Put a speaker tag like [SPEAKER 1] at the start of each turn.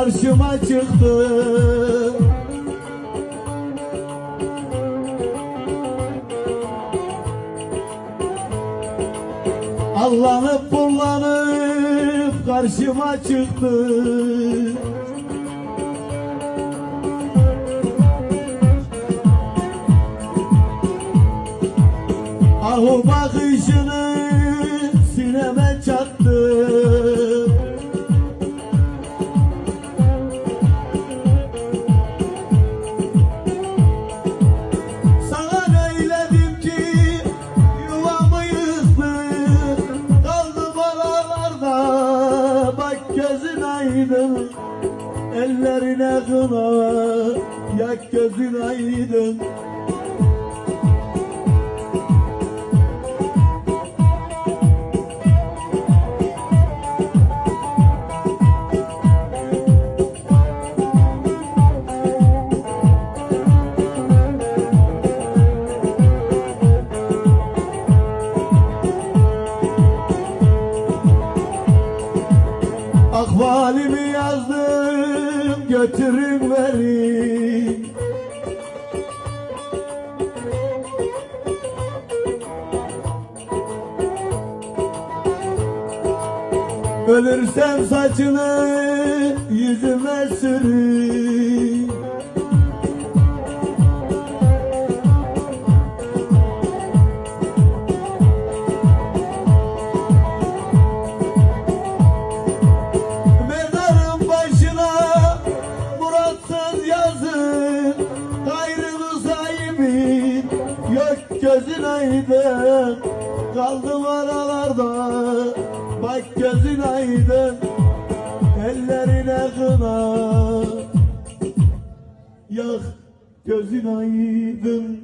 [SPEAKER 1] karşıma çıktı. Allanıp kullanıp karşıma çıktı. Ahu bakışını gözün aydın Ellerine kına yak gözün aydın Ahvalimi yazdım götürün verin Ölürsem saçını yüzüme sürün muratsız yazın Hayrını sahibin yok gözün aydın. Kaldım aralarda bak gözün aydın. Ellerine kına yak gözün aydın